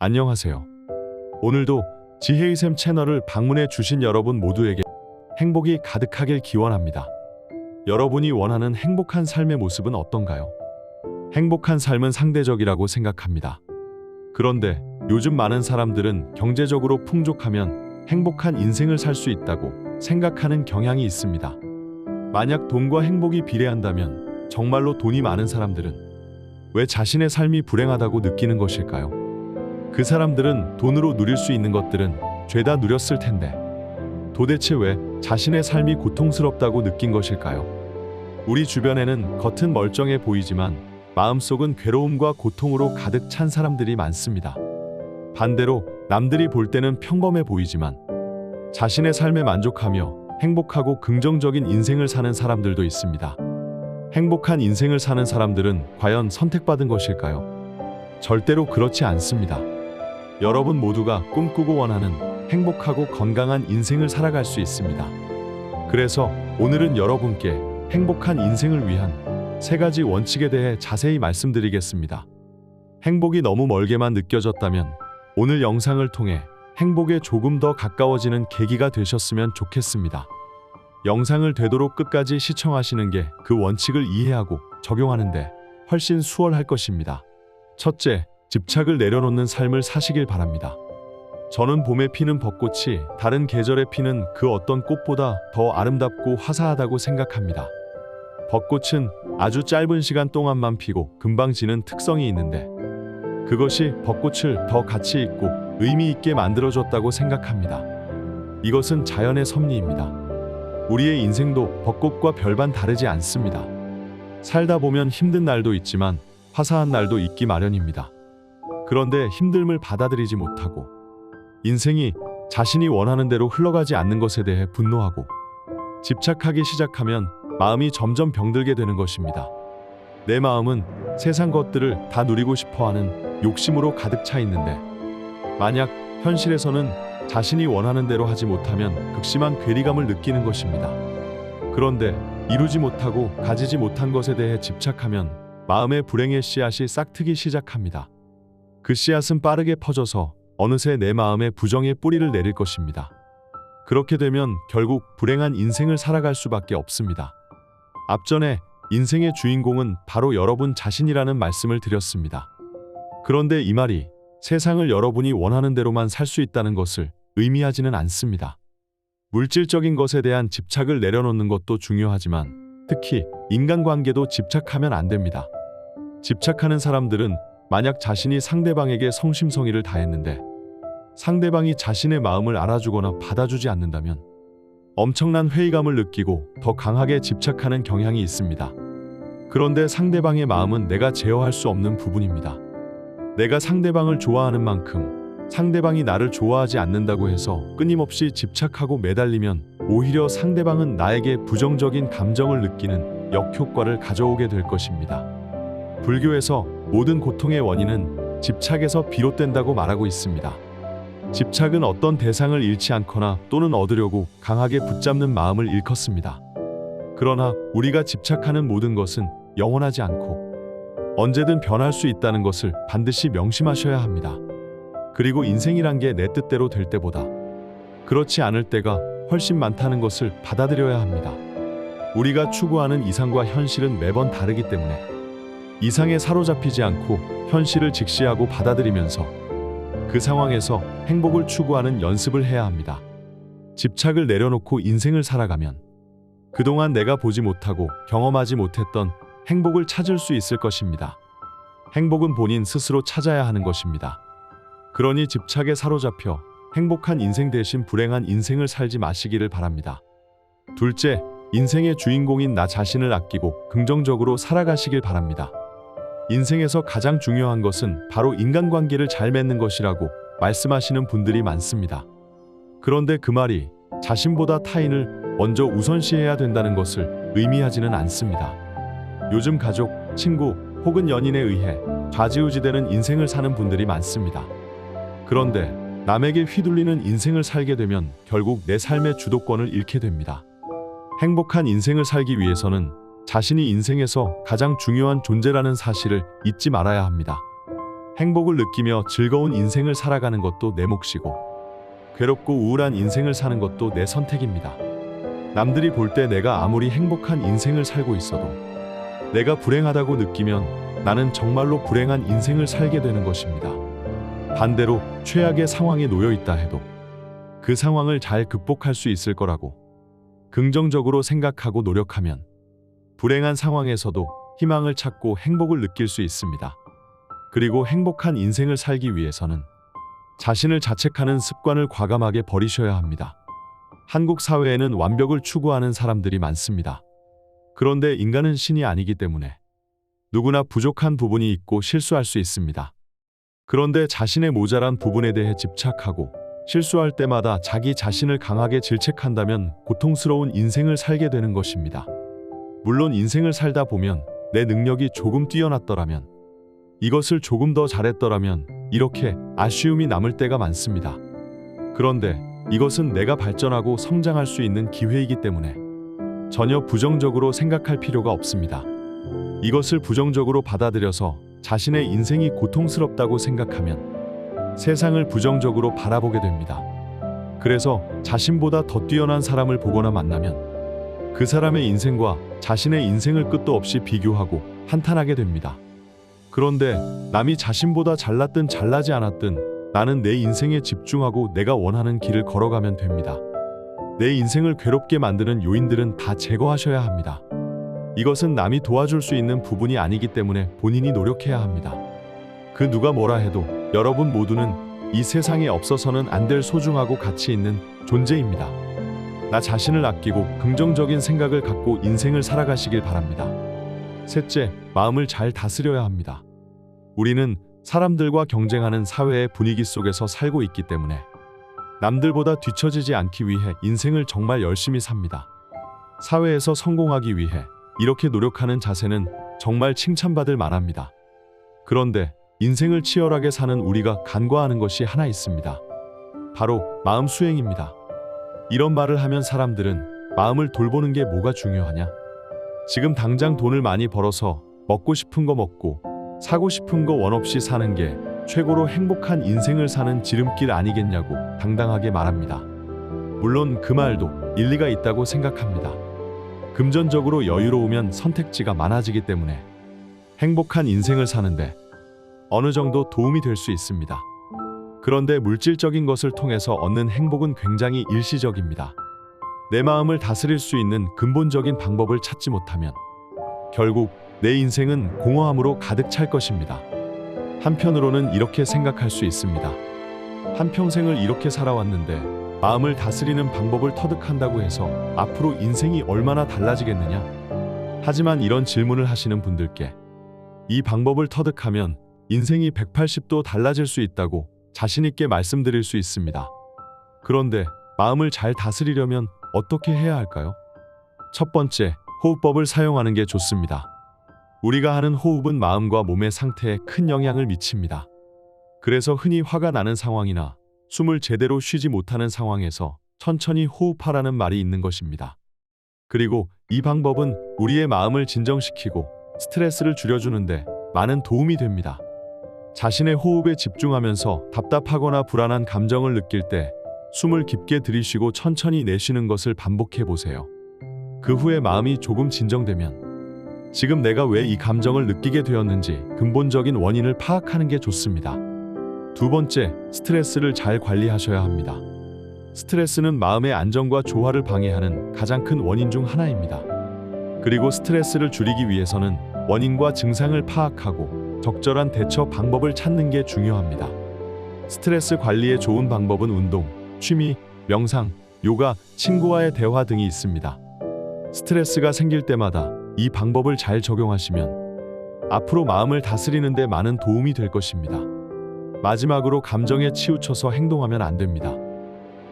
안녕하세요. 오늘도 지혜의 샘 채널을 방문해 주신 여러분 모두에게 행복이 가득하길 기원합니다. 여러분이 원하는 행복한 삶의 모습은 어떤가요? 행복한 삶은 상대적이라고 생각합니다. 그런데 요즘 많은 사람들은 경제적으로 풍족하면 행복한 인생을 살 수 있다고 생각하는 경향이 있습니다. 만약 돈과 행복이 비례한다면 정말로 돈이 많은 사람들은 왜 자신의 삶이 불행하다고 느끼는 것일까요? 그 사람들은 돈으로 누릴 수 있는 것들은 죄다 누렸을 텐데 도대체 왜 자신의 삶이 고통스럽다고 느낀 것일까요? 우리 주변에는 겉은 멀쩡해 보이지만 마음속은 괴로움과 고통으로 가득 찬 사람들이 많습니다. 반대로 남들이 볼 때는 평범해 보이지만 자신의 삶에 만족하며 행복하고 긍정적인 인생을 사는 사람들도 있습니다. 행복한 인생을 사는 사람들은 과연 선택받은 것일까요? 절대로 그렇지 않습니다. 여러분 모두가 꿈꾸고 원하는 행복하고 건강한 인생을 살아갈 수 있습니다. 그래서 오늘은 여러분께 행복한 인생을 위한 세 가지 원칙에 대해 자세히 말씀드리겠습니다. 행복이 너무 멀게만 느껴졌다면 오늘 영상을 통해 행복에 조금 더 가까워지는 계기가 되셨으면 좋겠습니다. 영상을 되도록 끝까지 시청하시는 게 그 원칙을 이해하고 적용하는데 훨씬 수월할 것입니다. 첫째, 집착을 내려놓는 삶을 사시길 바랍니다. 저는 봄에 피는 벚꽃이 다른 계절에 피는 그 어떤 꽃보다 더 아름답고 화사하다고 생각합니다. 벚꽃은 아주 짧은 시간 동안만 피고 금방 지는 특성이 있는데 그것이 벚꽃을 더 가치 있고 의미 있게 만들어줬다고 생각합니다. 이것은 자연의 섭리입니다. 우리의 인생도 벚꽃과 별반 다르지 않습니다. 살다 보면 힘든 날도 있지만 화사한 날도 있기 마련입니다. 그런데 힘듦을 받아들이지 못하고 인생이 자신이 원하는 대로 흘러가지 않는 것에 대해 분노하고 집착하기 시작하면 마음이 점점 병들게 되는 것입니다. 내 마음은 세상 것들을 다 누리고 싶어 하는 욕심으로 가득 차 있는데 만약 현실에서는 자신이 원하는 대로 하지 못하면 극심한 괴리감을 느끼는 것입니다. 그런데 이루지 못하고 가지지 못한 것에 대해 집착하면 마음의 불행의 씨앗이 싹트기 시작합니다. 그 씨앗은 빠르게 퍼져서 어느새 내 마음에 부정의 뿌리를 내릴 것입니다. 그렇게 되면 결국 불행한 인생을 살아갈 수밖에 없습니다. 앞전에 인생의 주인공은 바로 여러분 자신이라는 말씀을 드렸습니다. 그런데 이 말이 세상을 여러분이 원하는 대로만 살 수 있다는 것을 의미하지는 않습니다. 물질적인 것에 대한 집착을 내려놓는 것도 중요하지만 특히 인간관계도 집착하면 안 됩니다. 집착하는 사람들은 만약 자신이 상대방에게 성심성의를 다했는데 상대방이 자신의 마음을 알아주거나 받아주지 않는다면 엄청난 회의감을 느끼고 더 강하게 집착하는 경향이 있습니다. 그런데 상대방의 마음은 내가 제어할 수 없는 부분입니다. 내가 상대방을 좋아하는 만큼 상대방이 나를 좋아하지 않는다고 해서 끊임없이 집착하고 매달리면 오히려 상대방은 나에게 부정적인 감정을 느끼는 역효과를 가져오게 될 것입니다. 불교에서 모든 고통의 원인은 집착에서 비롯된다고 말하고 있습니다. 집착은 어떤 대상을 잃지 않거나 또는 얻으려고 강하게 붙잡는 마음을 일컫습니다. 그러나 우리가 집착하는 모든 것은 영원하지 않고 언제든 변할 수 있다는 것을 반드시 명심하셔야 합니다. 그리고 인생이란 게 내 뜻대로 될 때보다 그렇지 않을 때가 훨씬 많다는 것을 받아들여야 합니다. 우리가 추구하는 이상과 현실은 매번 다르기 때문에 이상에 사로잡히지 않고 현실을 직시하고 받아들이면서 그 상황에서 행복을 추구하는 연습을 해야 합니다. 집착을 내려놓고 인생을 살아가면 그동안 내가 보지 못하고 경험하지 못했던 행복을 찾을 수 있을 것입니다. 행복은 본인 스스로 찾아야 하는 것입니다. 그러니 집착에 사로잡혀 행복한 인생 대신 불행한 인생을 살지 마시기를 바랍니다. 둘째, 인생의 주인공인 나 자신을 아끼고 긍정적으로 살아가시길 바랍니다. 인생에서 가장 중요한 것은 바로 인간관계를 잘 맺는 것이라고 말씀하시는 분들이 많습니다. 그런데 그 말이 자신보다 타인을 먼저 우선시해야 된다는 것을 의미하지는 않습니다. 요즘 가족, 친구 혹은 연인에 의해 좌지우지되는 인생을 사는 분들이 많습니다. 그런데 남에게 휘둘리는 인생을 살게 되면 결국 내 삶의 주도권을 잃게 됩니다. 행복한 인생을 살기 위해서는 자신이 인생에서 가장 중요한 존재라는 사실을 잊지 말아야 합니다. 행복을 느끼며 즐거운 인생을 살아가는 것도 내 몫이고 괴롭고 우울한 인생을 사는 것도 내 선택입니다. 남들이 볼 때 내가 아무리 행복한 인생을 살고 있어도 내가 불행하다고 느끼면 나는 정말로 불행한 인생을 살게 되는 것입니다. 반대로 최악의 상황에 놓여 있다 해도 그 상황을 잘 극복할 수 있을 거라고 긍정적으로 생각하고 노력하면 불행한 상황에서도 희망을 찾고 행복을 느낄 수 있습니다. 그리고 행복한 인생을 살기 위해서는 자신을 자책하는 습관을 과감하게 버리셔야 합니다. 한국 사회에는 완벽을 추구하는 사람들이 많습니다. 그런데 인간은 신이 아니기 때문에 누구나 부족한 부분이 있고 실수할 수 있습니다. 그런데 자신의 모자란 부분에 대해 집착하고 실수할 때마다 자기 자신을 강하게 질책한다면 고통스러운 인생을 살게 되는 것입니다. 물론 인생을 살다 보면 내 능력이 조금 뛰어났더라면 이것을 조금 더 잘했더라면 이렇게 아쉬움이 남을 때가 많습니다. 그런데 이것은 내가 발전하고 성장할 수 있는 기회이기 때문에 전혀 부정적으로 생각할 필요가 없습니다. 이것을 부정적으로 받아들여서 자신의 인생이 고통스럽다고 생각하면 세상을 부정적으로 바라보게 됩니다. 그래서 자신보다 더 뛰어난 사람을 보거나 만나면 그 사람의 인생과 자신의 인생을 끝도 없이 비교하고 한탄하게 됩니다. 그런데 남이 자신보다 잘났든 잘나지 않았든 나는 내 인생에 집중하고 내가 원하는 길을 걸어가면 됩니다. 내 인생을 괴롭게 만드는 요인들은 다 제거하셔야 합니다. 이것은 남이 도와줄 수 있는 부분이 아니기 때문에 본인이 노력해야 합니다. 그 누가 뭐라 해도 여러분 모두는 이 세상에 없어서는 안 될 소중하고 가치 있는 존재입니다. 나 자신을 아끼고 긍정적인 생각을 갖고 인생을 살아가시길 바랍니다. 셋째, 마음을 잘 다스려야 합니다. 우리는 사람들과 경쟁하는 사회의 분위기 속에서 살고 있기 때문에 남들보다 뒤처지지 않기 위해 인생을 정말 열심히 삽니다. 사회에서 성공하기 위해 이렇게 노력하는 자세는 정말 칭찬받을 만합니다. 그런데 인생을 치열하게 사는 우리가 간과하는 것이 하나 있습니다. 바로 마음 수행입니다. 이런 말을 하면 사람들은 마음을 돌보는 게 뭐가 중요하냐? 지금 당장 돈을 많이 벌어서 먹고 싶은 거 먹고 사고 싶은 거 원 없이 사는 게 최고로 행복한 인생을 사는 지름길 아니겠냐고 당당하게 말합니다. 물론 그 말도 일리가 있다고 생각합니다. 금전적으로 여유로우면 선택지가 많아지기 때문에 행복한 인생을 사는데 어느 정도 도움이 될 수 있습니다. 그런데 물질적인 것을 통해서 얻는 행복은 굉장히 일시적입니다. 내 마음을 다스릴 수 있는 근본적인 방법을 찾지 못하면 결국 내 인생은 공허함으로 가득 찰 것입니다. 한편으로는 이렇게 생각할 수 있습니다. 한평생을 이렇게 살아왔는데 마음을 다스리는 방법을 터득한다고 해서 앞으로 인생이 얼마나 달라지겠느냐? 하지만 이런 질문을 하시는 분들께 이 방법을 터득하면 인생이 180도 달라질 수 있다고 자신있게 말씀드릴 수 있습니다. 그런데 마음을 잘 다스리려면 어떻게 해야 할까요? 첫 번째, 호흡법을 사용하는 게 좋습니다. 우리가 하는 호흡은 마음과 몸의 상태에 큰 영향을 미칩니다. 그래서 흔히 화가 나는 상황이나 숨을 제대로 쉬지 못하는 상황에서 천천히 호흡하라는 말이 있는 것입니다. 그리고 이 방법은 우리의 마음을 진정시키고 스트레스를 줄여주는데 많은 도움이 됩니다. 자신의 호흡에 집중하면서 답답하거나 불안한 감정을 느낄 때 숨을 깊게 들이쉬고 천천히 내쉬는 것을 반복해 보세요. 그 후에 마음이 조금 진정되면 지금 내가 왜 이 감정을 느끼게 되었는지 근본적인 원인을 파악하는 게 좋습니다. 두 번째, 스트레스를 잘 관리하셔야 합니다. 스트레스는 마음의 안정과 조화를 방해하는 가장 큰 원인 중 하나입니다. 그리고 스트레스를 줄이기 위해서는 원인과 증상을 파악하고 적절한 대처 방법을 찾는 게 중요합니다. 스트레스 관리에 좋은 방법은 운동, 취미, 명상, 요가, 친구와의 대화 등이 있습니다. 스트레스가 생길 때마다 이 방법을 잘 적용하시면 앞으로 마음을 다스리는 데 많은 도움이 될 것입니다. 마지막으로 감정에 치우쳐서 행동하면 안 됩니다.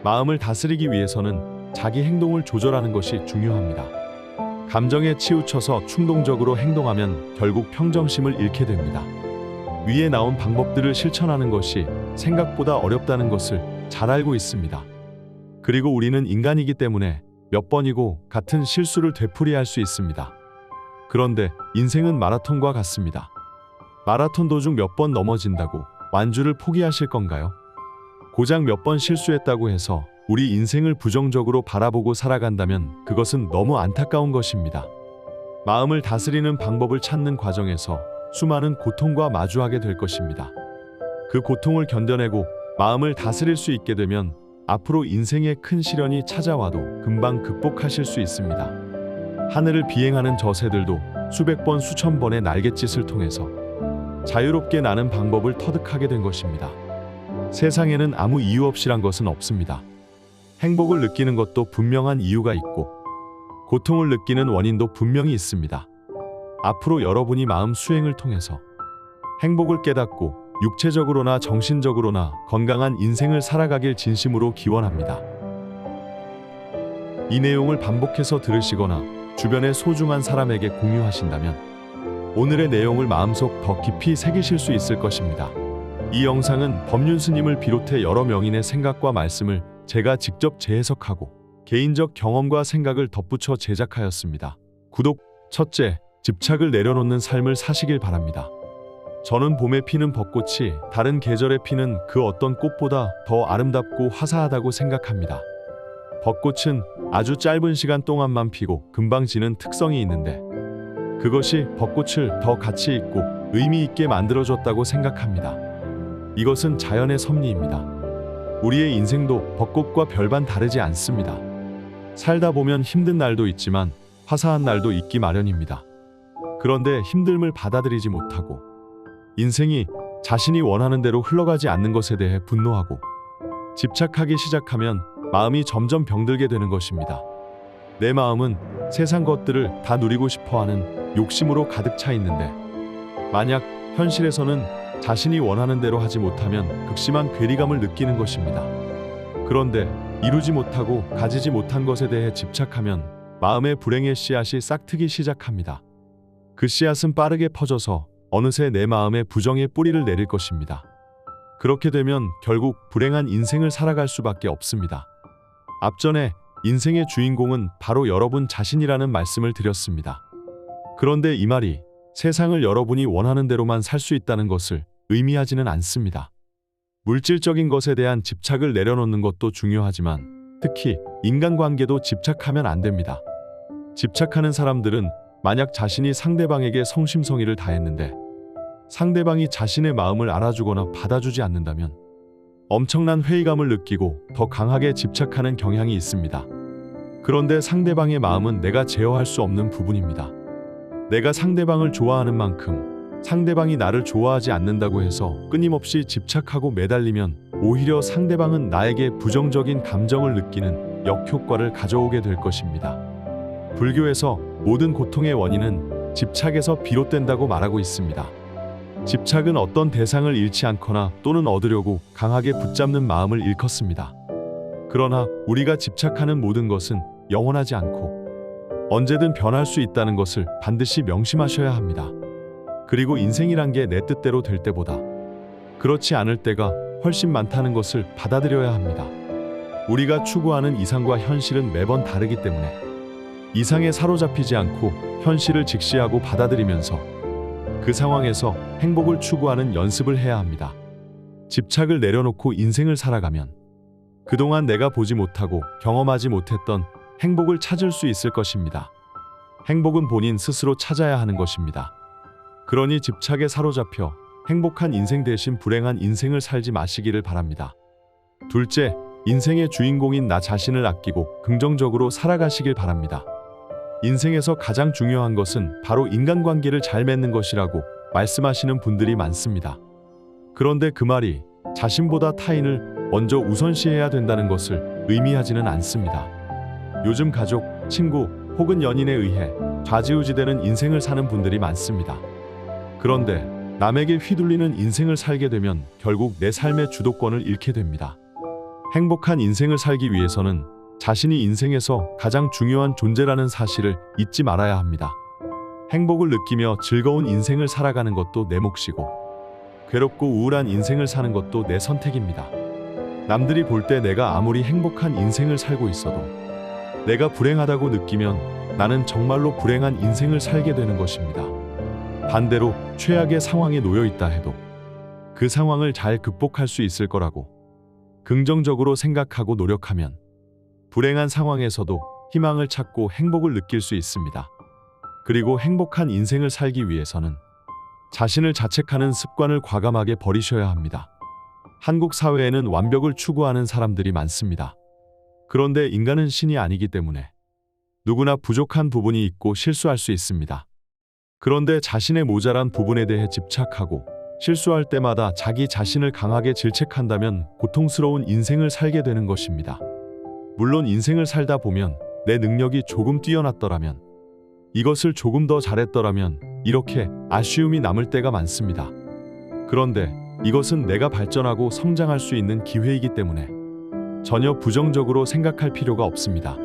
마음을 다스리기 위해서는 자기 행동을 조절하는 것이 중요합니다. 감정에 치우쳐서 충동적으로 행동하면 결국 평정심을 잃게 됩니다. 위에 나온 방법들을 실천하는 것이 생각보다 어렵다는 것을 잘 알고 있습니다. 그리고 우리는 인간이기 때문에 몇 번이고 같은 실수를 되풀이할 수 있습니다. 그런데 인생은 마라톤과 같습니다. 마라톤 도중 몇 번 넘어진다고 완주를 포기하실 건가요? 고작 몇 번 실수했다고 해서 우리 인생을 부정적으로 바라보고 살아간다면 그것은 너무 안타까운 것입니다. 마음을 다스리는 방법을 찾는 과정에서 수많은 고통과 마주하게 될 것입니다. 그 고통을 견뎌내고 마음을 다스릴 수 있게 되면 앞으로 인생에 큰 시련이 찾아와도 금방 극복하실 수 있습니다. 하늘을 비행하는 저 새들도 수백 번 수천 번의 날갯짓을 통해서 자유롭게 나는 방법을 터득하게 된 것입니다. 세상에는 아무 이유 없이란 것은 없습니다. 행복을 느끼는 것도 분명한 이유가 있고 고통을 느끼는 원인도 분명히 있습니다. 앞으로 여러분이 마음 수행을 통해서 행복을 깨닫고 육체적으로나 정신적으로나 건강한 인생을 살아가길 진심으로 기원합니다. 이 내용을 반복해서 들으시거나 주변의 소중한 사람에게 공유하신다면 오늘의 내용을 마음속 더 깊이 새기실 수 있을 것입니다. 이 영상은 법륜 스님을 비롯해 여러 명인의 생각과 말씀을 제가 직접 재해석하고 개인적 경험과 생각을 덧붙여 제작하였습니다. 구독 첫째, 집착을 내려놓는 삶을 사시길 바랍니다. 저는 봄에 피는 벚꽃이 다른 계절에 피는 그 어떤 꽃보다 더 아름답고 화사하다고 생각합니다. 벚꽃은 아주 짧은 시간 동안만 피고 금방 지는 특성이 있는데 그것이 벚꽃을 더 가치 있고 의미 있게 만들어줬다고 생각합니다. 이것은 자연의 섭리입니다. 우리의 인생도 벚꽃과 별반 다르지 않습니다. 살다 보면 힘든 날도 있지만 화사한 날도 있기 마련입니다. 그런데 힘듦을 받아들이지 못하고 인생이 자신이 원하는 대로 흘러가지 않는 것에 대해 분노하고 집착하기 시작하면 마음이 점점 병들게 되는 것입니다. 내 마음은 세상 것들을 다 누리고 싶어 하는 욕심으로 가득 차 있는데 만약 현실에서는 자신이 원하는 대로 하지 못하면 극심한 괴리감을 느끼는 것입니다. 그런데 이루지 못하고 가지지 못한 것에 대해 집착하면 마음의 불행의 씨앗이 싹트기 시작합니다. 그 씨앗은 빠르게 퍼져서 어느새 내 마음에 부정의 뿌리를 내릴 것입니다. 그렇게 되면 결국 불행한 인생을 살아갈 수밖에 없습니다. 앞전에 인생의 주인공은 바로 여러분 자신이라는 말씀을 드렸습니다. 그런데 이 말이 세상을 여러분이 원하는 대로만 살 수 있다는 것을 의미하지는 않습니다. 물질적인 것에 대한 집착을 내려놓는 것도 중요하지만 특히 인간관계도 집착하면 안 됩니다. 집착하는 사람들은 만약 자신이 상대방에게 성심성의를 다했는데 상대방이 자신의 마음을 알아주거나 받아주지 않는다면 엄청난 회의감을 느끼고 더 강하게 집착하는 경향이 있습니다. 그런데 상대방의 마음은 내가 제어할 수 없는 부분입니다. 내가 상대방을 좋아하는 만큼 상대방이 나를 좋아하지 않는다고 해서 끊임없이 집착하고 매달리면 오히려 상대방은 나에게 부정적인 감정을 느끼는 역효과를 가져오게 될 것입니다. 불교에서 모든 고통의 원인은 집착에서 비롯된다고 말하고 있습니다. 집착은 어떤 대상을 잃지 않거나 또는 얻으려고 강하게 붙잡는 마음을 일컫습니다. 그러나 우리가 집착하는 모든 것은 영원하지 않고 언제든 변할 수 있다는 것을 반드시 명심하셔야 합니다. 그리고 인생이란 게 내 뜻대로 될 때보다 그렇지 않을 때가 훨씬 많다는 것을 받아들여야 합니다. 우리가 추구하는 이상과 현실은 매번 다르기 때문에 이상에 사로잡히지 않고 현실을 직시하고 받아들이면서 그 상황에서 행복을 추구하는 연습을 해야 합니다. 집착을 내려놓고 인생을 살아가면 그동안 내가 보지 못하고 경험하지 못했던 행복을 찾을 수 있을 것입니다. 행복은 본인 스스로 찾아야 하는 것입니다. 그러니 집착에 사로잡혀 행복한 인생 대신 불행한 인생을 살지 마시기를 바랍니다. 둘째, 인생의 주인공인 나 자신을 아끼고 긍정적으로 살아가시길 바랍니다. 인생에서 가장 중요한 것은 바로 인간관계를 잘 맺는 것이라고 말씀하시는 분들이 많습니다. 그런데 그 말이 자신보다 타인을 먼저 우선시해야 된다는 것을 의미하지는 않습니다. 요즘 가족, 친구 혹은 연인에 의해 좌지우지되는 인생을 사는 분들이 많습니다. 그런데 남에게 휘둘리는 인생을 살게 되면 결국 내 삶의 주도권을 잃게 됩니다. 행복한 인생을 살기 위해서는 자신이 인생에서 가장 중요한 존재라는 사실을 잊지 말아야 합니다. 행복을 느끼며 즐거운 인생을 살아가는 것도 내 몫이고, 괴롭고 우울한 인생을 사는 것도 내 선택입니다. 남들이 볼 때 내가 아무리 행복한 인생을 살고 있어도 내가 불행하다고 느끼면 나는 정말로 불행한 인생을 살게 되는 것입니다. 반대로 최악의 상황에 놓여 있다 해도 그 상황을 잘 극복할 수 있을 거라고 긍정적으로 생각하고 노력하면 불행한 상황에서도 희망을 찾고 행복을 느낄 수 있습니다. 그리고 행복한 인생을 살기 위해서는 자신을 자책하는 습관을 과감하게 버리셔야 합니다. 한국 사회에는 완벽을 추구하는 사람들이 많습니다. 그런데 인간은 신이 아니기 때문에 누구나 부족한 부분이 있고 실수할 수 있습니다. 그런데 자신의 모자란 부분에 대해 집착하고 실수할 때마다 자기 자신을 강하게 질책한다면 고통스러운 인생을 살게 되는 것입니다. 물론 인생을 살다 보면 내 능력이 조금 뛰어났더라면 이것을 조금 더 잘했더라면 이렇게 아쉬움이 남을 때가 많습니다. 그런데 이것은 내가 발전하고 성장할 수 있는 기회이기 때문에 전혀 부정적으로 생각할 필요가 없습니다.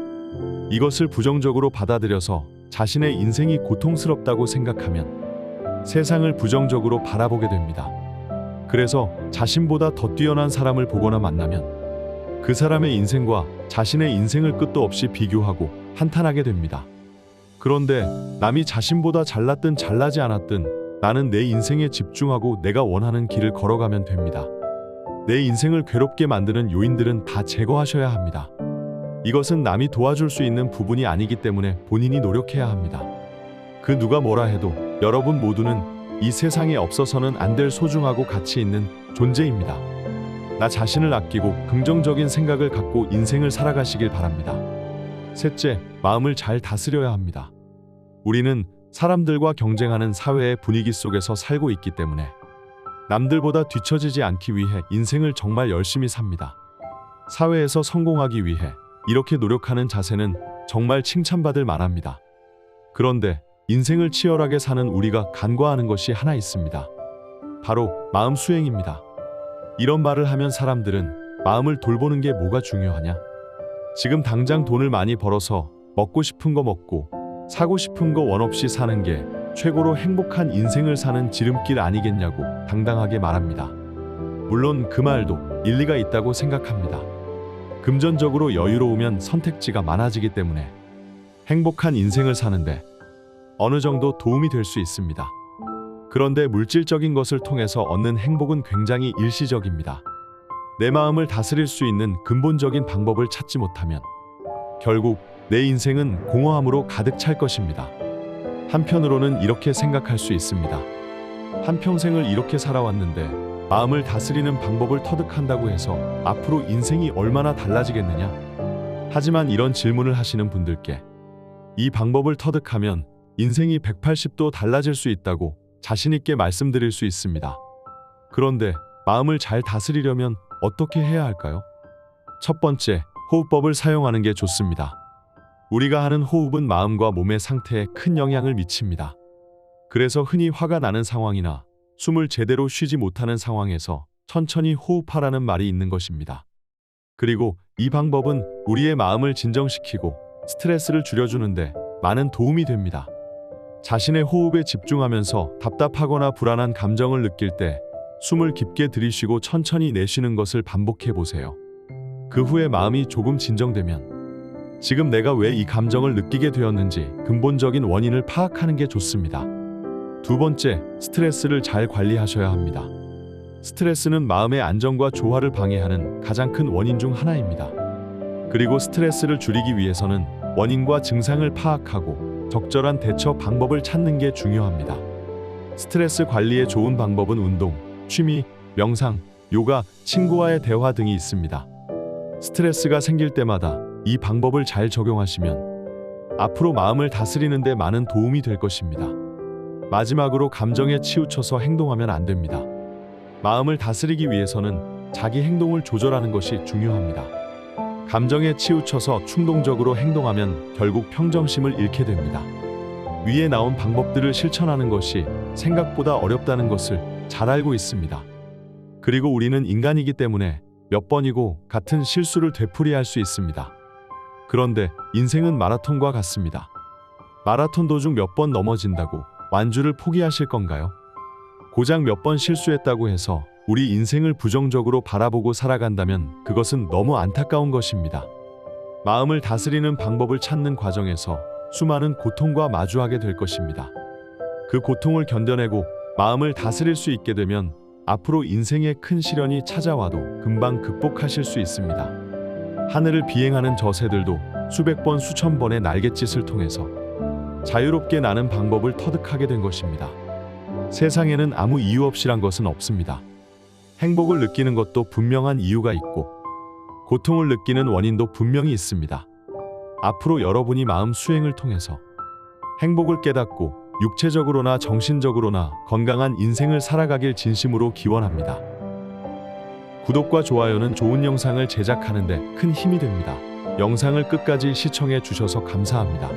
이것을 부정적으로 받아들여서 자신의 인생이 고통스럽다고 생각하면 세상을 부정적으로 바라보게 됩니다. 그래서 자신보다 더 뛰어난 사람을 보거나 만나면 그 사람의 인생과 자신의 인생을 끝도 없이 비교하고 한탄하게 됩니다. 그런데 남이 자신보다 잘났든 잘나지 않았든 나는 내 인생에 집중하고 내가 원하는 길을 걸어가면 됩니다. 내 인생을 괴롭게 만드는 요인들은 다 제거하셔야 합니다. 이것은 남이 도와줄 수 있는 부분이 아니기 때문에 본인이 노력해야 합니다. 그 누가 뭐라 해도 여러분 모두는 이 세상에 없어서는 안 될 소중하고 가치 있는 존재입니다. 나 자신을 아끼고 긍정적인 생각을 갖고 인생을 살아가시길 바랍니다. 셋째, 마음을 잘 다스려야 합니다. 우리는 사람들과 경쟁하는 사회의 분위기 속에서 살고 있기 때문에 남들보다 뒤처지지 않기 위해 인생을 정말 열심히 삽니다. 사회에서 성공하기 위해 이렇게 노력하는 자세는 정말 칭찬받을 만합니다. 그런데 인생을 치열하게 사는 우리가 간과하는 것이 하나 있습니다. 바로 마음 수행입니다. 이런 말을 하면 사람들은 마음을 돌보는 게 뭐가 중요하냐? 지금 당장 돈을 많이 벌어서 먹고 싶은 거 먹고 사고 싶은 거 원 없이 사는 게 최고로 행복한 인생을 사는 지름길 아니겠냐고 당당하게 말합니다. 물론 그 말도 일리가 있다고 생각합니다. 금전적으로 여유로우면 선택지가 많아지기 때문에 행복한 인생을 사는데 어느 정도 도움이 될 수 있습니다. 그런데 물질적인 것을 통해서 얻는 행복은 굉장히 일시적입니다. 내 마음을 다스릴 수 있는 근본적인 방법을 찾지 못하면 결국 내 인생은 공허함으로 가득 찰 것입니다. 한편으로는 이렇게 생각할 수 있습니다. 한평생을 이렇게 살아왔는데 마음을 다스리는 방법을 터득한다고 해서 앞으로 인생이 얼마나 달라지겠느냐? 하지만 이런 질문을 하시는 분들께 이 방법을 터득하면 인생이 180도 달라질 수 있다고 자신있게 말씀드릴 수 있습니다. 그런데 마음을 잘 다스리려면 어떻게 해야 할까요? 첫 번째, 호흡법을 사용하는 게 좋습니다. 우리가 하는 호흡은 마음과 몸의 상태에 큰 영향을 미칩니다. 그래서 흔히 화가 나는 상황이나 숨을 제대로 쉬지 못하는 상황에서 천천히 호흡하라는 말이 있는 것입니다. 그리고 이 방법은 우리의 마음을 진정시키고 스트레스를 줄여주는데 많은 도움이 됩니다. 자신의 호흡에 집중하면서 답답하거나 불안한 감정을 느낄 때 숨을 깊게 들이쉬고 천천히 내쉬는 것을 반복해 보세요. 그 후에 마음이 조금 진정되면 지금 내가 왜 이 감정을 느끼게 되었는지 근본적인 원인을 파악하는 게 좋습니다. 두 번째, 스트레스를 잘 관리하셔야 합니다. 스트레스는 마음의 안정과 조화를 방해하는 가장 큰 원인 중 하나입니다. 그리고 스트레스를 줄이기 위해서는 원인과 증상을 파악하고 적절한 대처 방법을 찾는 게 중요합니다. 스트레스 관리에 좋은 방법은 운동, 취미, 명상, 요가, 친구와의 대화 등이 있습니다. 스트레스가 생길 때마다 이 방법을 잘 적용하시면 앞으로 마음을 다스리는 데 많은 도움이 될 것입니다. 마지막으로 감정에 치우쳐서 행동하면 안 됩니다. 마음을 다스리기 위해서는 자기 행동을 조절하는 것이 중요합니다. 감정에 치우쳐서 충동적으로 행동하면 결국 평정심을 잃게 됩니다. 위에 나온 방법들을 실천하는 것이 생각보다 어렵다는 것을 잘 알고 있습니다. 그리고 우리는 인간이기 때문에 몇 번이고 같은 실수를 되풀이할 수 있습니다. 그런데 인생은 마라톤과 같습니다. 마라톤 도중 몇 번 넘어진다고 완주를 포기하실 건가요? 고작 몇 번 실수했다고 해서 우리 인생을 부정적으로 바라보고 살아간다면 그것은 너무 안타까운 것입니다. 마음을 다스리는 방법을 찾는 과정에서 수많은 고통과 마주하게 될 것입니다. 그 고통을 견뎌내고 마음을 다스릴 수 있게 되면 앞으로 인생에 큰 시련이 찾아와도 금방 극복하실 수 있습니다. 하늘을 비행하는 저 새들도 수백 번 수천 번의 날갯짓을 통해서 자유롭게 나는 방법을 터득하게 된 것입니다. 세상에는 아무 이유 없이란 것은 없습니다. 행복을 느끼는 것도 분명한 이유가 있고 고통을 느끼는 원인도 분명히 있습니다. 앞으로 여러분이 마음 수행을 통해서 행복을 깨닫고 육체적으로나 정신적으로나 건강한 인생을 살아가길 진심으로 기원합니다. 구독과 좋아요는 좋은 영상을 제작하는 데 큰 힘이 됩니다. 영상을 끝까지 시청해 주셔서 감사합니다.